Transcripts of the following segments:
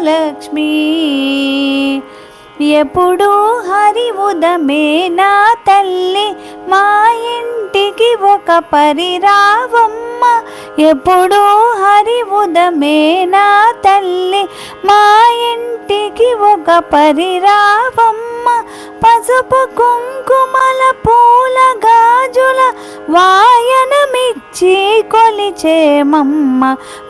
మహాలక్ష్మి. ఎప్పుడు హరి ఉదమే నా తల్లి మా ఇంటికి ఒక పరిరావమ్మ. ఎప్పుడు హరి ఉదమే నా తల్లి మా ఇంటికి ఒక పరిరావమ్మ. పసుపు కుంకుమల పూల గాజుల వాయనమిచ్చి కొలిచేమమ్మ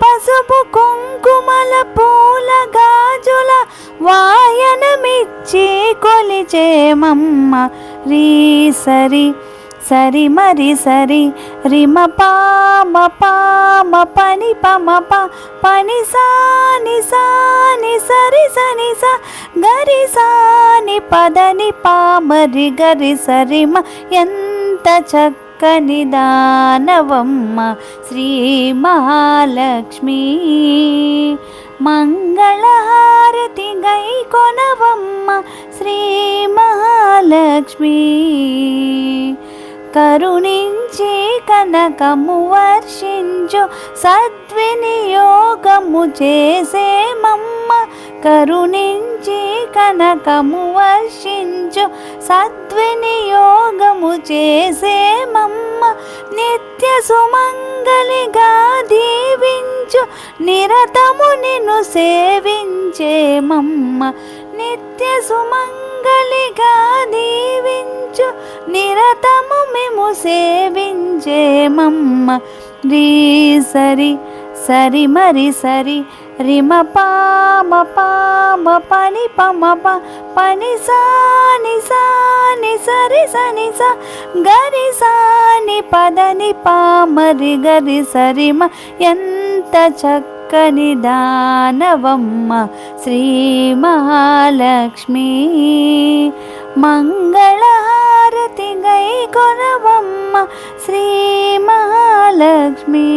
పసుపు కుంకుమల పూల గాజుల వాయనమిచ్చి కొలిచేమమ్మ రీ సరి సరి మరి సరి రిమ పామ పామ పని పమ ప పని సాని సాని సరి సని స గరి సాని పదని పామరి గరి సరిమ ఎంత చక్కని దానవమ్మ శ్రీ మహాలక్ష్మి. మంగళహారతి గై కొనవమ్మ శ్రీ మహాలక్ష్మి. కరుణించి కనకము వర్షించు సద్వినియోగము చేసేమమ్మ కరుణించి కనకము వర్షించు సద్వినియోగము చేసే నిత్య సుమంగళిగా దీవించు నిరతము నిన్ను సేవించేమమ్మ నిత్య సుమంగళిగా దీవించు నిరతము మేము సేవించేమమ్మ రీ సరి సరి మరి సరి రిమ పామ పామ పని పమ పని సాని సాని గరి సని స గరి సాని పదని పామరి గరి సరిమ ఎంత చక్కని దానవమ్మ శ్రీ మహాలక్ష్మి. మంగళహారతి గై కొనవమ్మ శ్రీ మహాలక్ష్మి.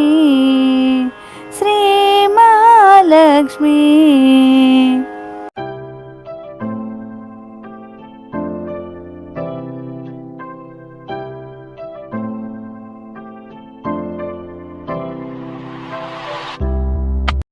శ్రీ మహాలక్ష్మి.